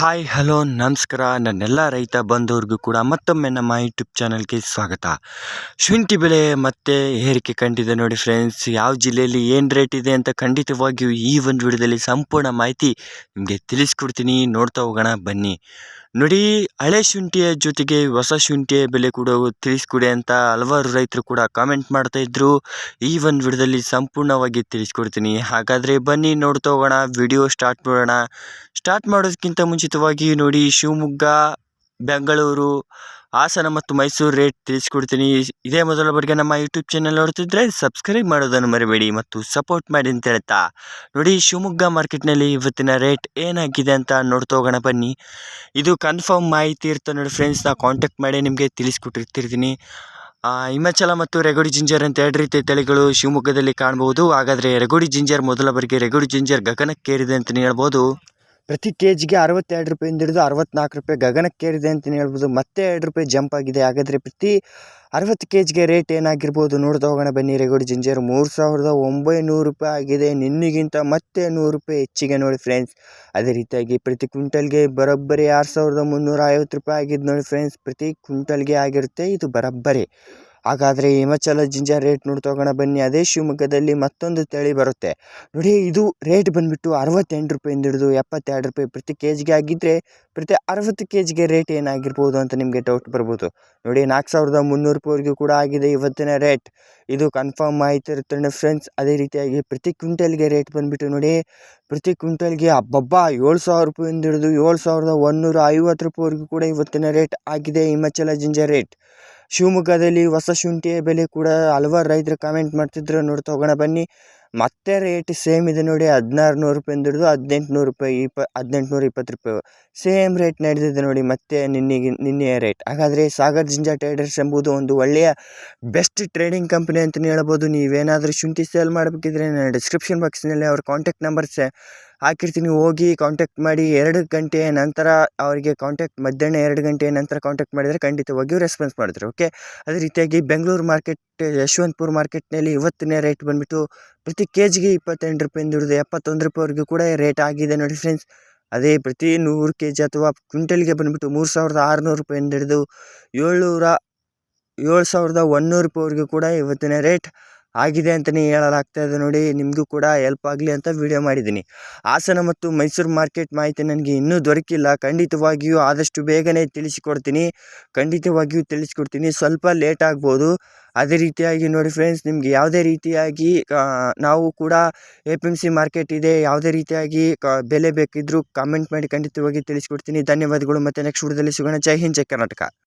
Hi, hello, ನಮಸ್ಕಾರ. ನನ್ನೆಲ್ಲ ರೈತ ಬಂದವ್ರಿಗೂ ಕೂಡ ಮತ್ತೊಮ್ಮೆ ನಮ್ಮ ಯೂಟ್ಯೂಬ್ ಚಾನಲ್ಗೆ ಸ್ವಾಗತ. ಶುಂಠಿ ಬೆಲೆ ಮತ್ತೆ ಏರಿಕೆ ಕಂಡಿದೆ ನೋಡಿ ಫ್ರೆಂಡ್ಸ್ ಯಾವ ಜಿಲ್ಲೆಯಲ್ಲಿ ಏನು ರೇಟ್ ಇದೆ ಅಂತ ಖಂಡಿತವಾಗಿಯೂ ಈ ಒಂದು ವಿಡಿಯೋದಲ್ಲಿ ಸಂಪೂರ್ಣ ಮಾಹಿತಿ ನಿಮಗೆ ತಿಳಿಸ್ಕೊಡ್ತೀನಿ. ನೋಡ್ತಾ ಹೋಗೋಣ, ಬನ್ನಿ. ನೋಡಿ, ಹಳೆ ಶುಂಠಿಯ ಜೊತೆಗೆ ಹೊಸ ಶುಂಠಿಯ ಬೆಲೆ ಕೂಡ ತಿಳಿಸ್ಕೊಡಿ ಅಂತ ಹಲವಾರು ರೈತರು ಕೂಡ ಕಾಮೆಂಟ್ ಮಾಡ್ತಾ ಇದ್ರು. ಈ ಒಂದು ವಿಡಿಯೋದಲ್ಲಿ ಸಂಪೂರ್ಣವಾಗಿ ತಿಳಿಸ್ಕೊಡ್ತೀನಿ. ಹಾಗಾದರೆ ಬನ್ನಿ ನೋಡ್ತಾ ಹೋಗೋಣ, ವಿಡಿಯೋ ಸ್ಟಾರ್ಟ್ ಮಾಡೋಣ. ಸ್ಟಾರ್ಟ್ ಮಾಡೋದಕ್ಕಿಂತ ಮುಂಚಿತವಾಗಿ ನೋಡಿ, ಶಿವಮೊಗ್ಗ, ಬೆಂಗಳೂರು, ಹಾಸನ ಮತ್ತು ಮೈಸೂರು ರೇಟ್ ತಿಳಿಸ್ಕೊಡ್ತೀನಿ. ಇದೇ ಮೊದಲ ಬಾರಿಗೆ ನಮ್ಮ ಯೂಟ್ಯೂಬ್ ಚಾನಲ್ ನೋಡ್ತಿದ್ರೆ ಸಬ್ಸ್ಕ್ರೈಬ್ ಮಾಡೋದನ್ನು ಮರಿಬೇಡಿ ಮತ್ತು ಸಪೋರ್ಟ್ ಮಾಡಿ ಅಂತ ಹೇಳ್ತಾ. ನೋಡಿ, ಶಿವಮೊಗ್ಗ ಮಾರ್ಕೆಟ್ನಲ್ಲಿ ಇವತ್ತಿನ ರೇಟ್ ಏನಾಗಿದೆ ಅಂತ ನೋಡ್ತಾ ಹೋಗೋಣ ಬನ್ನಿ. ಇದು ಕನ್ಫರ್ಮ್ ಮಾಹಿತಿ ಇರ್ತದೆ ನೋಡಿ ಫ್ರೆಂಡ್ಸ್ ನಾ ಕಾಂಟ್ಯಾಕ್ಟ್ ಮಾಡಿ ನಿಮಗೆ ತಿಳಿಸ್ಕೊಟ್ಟಿರ್ತಿರ್ತೀನಿ. ಹಿಮಾಚಲ ಮತ್ತು ರೆಗೋಡಿ ಜಿಂಜರ್ ಅಂತ ಎರಡು ರೀತಿಯ ತಳಿಗಳು ಶಿವಮೊಗ್ಗದಲ್ಲಿ ಕಾಣಬಹುದು ಹಾಗಾದರೆ ರೆಗೋಡಿ ಜಿಂಜರ್ ಮೊದಲ ಬಾರಿಗೆ ರೆಗೋಡಿ ಜಿಂಜರ್ ಗಗನಕ್ಕೇರಿದೆ ಅಂತಲೇ ಹೇಳ್ಬೋದು. ಪ್ರತಿ ಕೆ ಜಿಗೆ ಅರವತ್ತೆರಡು ರೂಪಾಯಿಂದ ಹಿಡಿದು ಅರವತ್ನಾಲ್ಕು ರೂಪಾಯಿ ಗಗನಕ್ಕೇರಿದೆ ಅಂತಲೇ ಹೇಳ್ಬೋದು. ಮತ್ತೆ ಎರಡು ರೂಪಾಯಿ ಜಂಪ್ ಆಗಿದೆ. ಹಾಗಾದರೆ ಪ್ರತಿ ಅರವತ್ತು ಕೆ ಜಿಗೆ ರೇಟ್ ಏನಾಗಿರ್ಬೋದು ನೋಡ್ತಾ ಹೋಗೋಣ ಬನ್ನಿ. ರೇಗೋಡು ಜಿಂಜರ್ ಮೂರು ಸಾವಿರದ ಒಂಬೈನೂರು ರೂಪಾಯಿ ಆಗಿದೆ. ನಿನ್ನಿಗಿಂತ ಮತ್ತೆ ನೂರು ರೂಪಾಯಿ ಹೆಚ್ಚಿಗೆ ನೋಡಿ ಫ್ರೆಂಡ್ಸ್ ಅದೇ ರೀತಿಯಾಗಿ ಪ್ರತಿ ಕ್ವಿಂಟಲ್ಗೆ ಬರೋಬ್ಬರಿ ಆರು ಸಾವಿರದ ಮುನ್ನೂರ ಐವತ್ತು ರೂಪಾಯಿ ಆಗಿದ್ದು ನೋಡಿ ಫ್ರೆಂಡ್ಸ್ ಪ್ರತಿ ಕ್ವಿಂಟಲ್ಗೆ ಆಗಿರುತ್ತೆ. ಇದು ಬರೋಬ್ಬರಿ. ಹಾಗಾದರೆ ಹಿಮಾಚಲ ಜಿಂಜರ್ ರೇಟ್ ನೋಡಿ ಹೋಗೋಣ ಬನ್ನಿ. ಅದೇ ಶಿವಮೊಗ್ಗದಲ್ಲಿ ಮತ್ತೊಂದು ತಳಿ ಬರುತ್ತೆ. ನೋಡಿ, ಇದು ರೇಟ್ ಬಂದುಬಿಟ್ಟು ಅರವತ್ತೆಂಟು ರೂಪಾಯಿಂದ ಹಿಡಿದು ಎಪ್ಪತ್ತೆರಡು ರೂಪಾಯಿ ಪ್ರತಿ ಕೆ ಜಿಗೆ ಆಗಿದ್ದರೆ ಪ್ರತಿ ಅರವತ್ತು ಕೆ ಜಿಗೆ ರೇಟ್ ಏನಾಗಿರ್ಬೋದು ಅಂತ ನಿಮಗೆ ಡೌಟ್ ಬರ್ಬೋದು. ನೋಡಿ, ನಾಲ್ಕು ಸಾವಿರದ ಮುನ್ನೂರು ರೂಪಾಯಿವರೆಗೂ ಕೂಡ ಆಗಿದೆ ಇವತ್ತಿನ ರೇಟ್ ಇದು ಕನ್ಫರ್ಮ್ ಆಯ್ತಿರುತ್ತೆ ಇರುತ್ತೆ ಫ್ರೆಂಡ್ಸ್ ಅದೇ ರೀತಿಯಾಗಿ ಪ್ರತಿ ಕ್ವಿಂಟಲ್ಗೆ ರೇಟ್ ಬಂದುಬಿಟ್ಟು ನೋಡಿ, ಪ್ರತಿ ಕ್ವಿಂಟಲ್ಗೆ ಅಬ್ಬಬ್ಬ ಏಳು ಸಾವಿರ ರೂಪಾಯಿಂದ ಹಿಡಿದು ಏಳು ಸಾವಿರದ ಒಂದುನೂರ ಐವತ್ತು ರೂಪಾಯಿವರೆಗೂ ಕೂಡ ಇವತ್ತಿನ ರೇಟ್ ಆಗಿದೆ ಹಿಮಾಚಲ ಜಿಂಜರ್ ರೇಟ್ ಶಿವಮೊಗ್ಗದಲ್ಲಿ ಹೊಸ ಶುಂಠಿಯ ಬೆಲೆ ಕೂಡ ಹಲವಾರು ರೈತರು ಕಾಮೆಂಟ್ ಮಾಡ್ತಿದ್ರು. ನೋಡ್ತಾ ಹೋಗೋಣ, ಬನ್ನಿ. ಮತ್ತೆ ರೇಟ್ ಸೇಮ್ ಇದೆ ನೋಡಿ ಹದಿನಾರು ನೂರು ರೂಪಾಯಿಂದ ಹಿಡಿದು ಹದಿನೆಂಟು ನೂರು ರೂಪಾಯಿ ಇಪ್ಪ ಹದಿನೆಂಟು ನೂರ ಇಪ್ಪತ್ತು ರೂಪಾಯಿ ಸೇಮ್ ರೇಟ್ ನಡೆದಿದೆ ನೋಡಿ, ಮತ್ತೆ ನಿನ್ನೆಗೆ ನಿನ್ನೆಯ ರೇಟ್ ಹಾಗಾದರೆ ಸಾಗರ್ ಜಿಂಜಾ ಟ್ರೇಡರ್ಸ್ ಎಂಬುದು ಒಂದು ಒಳ್ಳೆಯ ಬೆಸ್ಟ್ ಟ್ರೇಡಿಂಗ್ ಕಂಪ್ನಿ ಅಂತಲೇ ಹೇಳ್ಬೋದು. ನೀವೇನಾದರೂ ಶುಂಠಿ ಸೇಲ್ ಮಾಡಬೇಕಿದ್ರೆ ನಾನು ಡಿಸ್ಕ್ರಿಪ್ಷನ್ ಬಾಕ್ಸ್ನಲ್ಲಿ ಅವ್ರ ಕಾಂಟ್ಯಾಕ್ಟ್ ನಂಬರ್ಸ್ ಹಾಕಿರ್ತೀನಿ. ಹೋಗಿ ಕಾಂಟ್ಯಾಕ್ಟ್ ಮಾಡಿ ಎರಡು ಗಂಟೆಯ ನಂತರ ಅವರಿಗೆ ಕಾಂಟ್ಯಾಕ್ಟ್ ಮಧ್ಯಾಹ್ನ ಎರಡು ಗಂಟೆಯ ನಂತರ ಕಾಂಟ್ಯಾಕ್ಟ್ ಮಾಡಿದರೆ ಖಂಡಿತವಾಗಿಯೂ ರೆಸ್ಪಾನ್ಸ್ ಮಾಡಿದ್ರು ಓಕೆ ಅದೇ ರೀತಿಯಾಗಿ ಬೆಂಗಳೂರು ಮಾರ್ಕೆಟ್ ಯಶವಂತಪುರ ಮಾರ್ಕೆಟ್ನಲ್ಲಿ ಇವತ್ತಿನ ರೇಟ್ ಬಂದುಬಿಟ್ಟು ಪ್ರತಿ ಕೆ ಜಿಗೆ ಇಪ್ಪತ್ತೆಂಟು ರೂಪಾಯಿಂದ ಹಿಡಿದು ಎಪ್ಪತ್ತೊಂದು ರೂಪಾಯಿವರೆಗೂ ಕೂಡ ರೇಟ್ ಆಗಿದೆ ನೋಡಿ ಫ್ರೆಂಡ್ಸ್ ಅದೇ ಪ್ರತಿ ನೂರು ಕೆ ಜಿ ಅಥವಾ ಕ್ವಿಂಟಲ್ಗೆ ಬಂದುಬಿಟ್ಟು ಮೂರು ಸಾವಿರದ ಆರುನೂರು ರೂಪಾಯಿಂದ ಹಿಡಿದು ಏಳ್ನೂರ, ಏಳು ಸಾವಿರದ ಒನ್ನೂರು ರೂಪಾಯಿವರೆಗೂ ಕೂಡ ಇವತ್ತಿನ ರೇಟ್ ಆಗಿದೆ ಅಂತಲೇ ಹೇಳಲಾಗ್ತಾ ಇದೆ ನೋಡಿ, ನಿಮಗೂ ಕೂಡ ಹೆಲ್ಪ್ ಆಗಲಿ ಅಂತ ವಿಡಿಯೋ ಮಾಡಿದ್ದೀನಿ. ಹಾಸನ ಮತ್ತು ಮೈಸೂರು ಮಾರ್ಕೆಟ್ ಮಾಹಿತಿ ನನಗೆ ಇನ್ನೂ ದೊರಕಿಲ್ಲ. ಖಂಡಿತವಾಗಿಯೂ ಆದಷ್ಟು ಬೇಗನೆ ತಿಳಿಸಿಕೊಡ್ತೀನಿ. ಖಂಡಿತವಾಗಿಯೂ ತಿಳಿಸ್ಕೊಡ್ತೀನಿ. ಸ್ವಲ್ಪ ಲೇಟ್ ಆಗ್ಬೋದು. ಅದೇ ರೀತಿಯಾಗಿ ನೋಡಿ ಫ್ರೆಂಡ್ಸ್ ನಿಮಗೆ ಯಾವುದೇ ರೀತಿಯಾಗಿ ನಾವು ಕೂಡ A P M C market ಇದೆ. ಯಾವುದೇ ರೀತಿಯಾಗಿ ಕ ಬೆಲೆ ಬೇಕಿದ್ದರೂ ಕಾಮೆಂಟ್ ಮಾಡಿ ಖಂಡಿತವಾಗಿ ತಿಳಿಸ್ಕೊಡ್ತೀನಿ. ಧನ್ಯವಾದಗಳು. ಮತ್ತು ನೆಕ್ಸ್ಟ್ ವಿಡಿಯೋದಲ್ಲಿ ಸಿಗೋಣ. ಜೈ ಹಿಂದ್, ಜೈ ಕರ್ನಾಟಕ.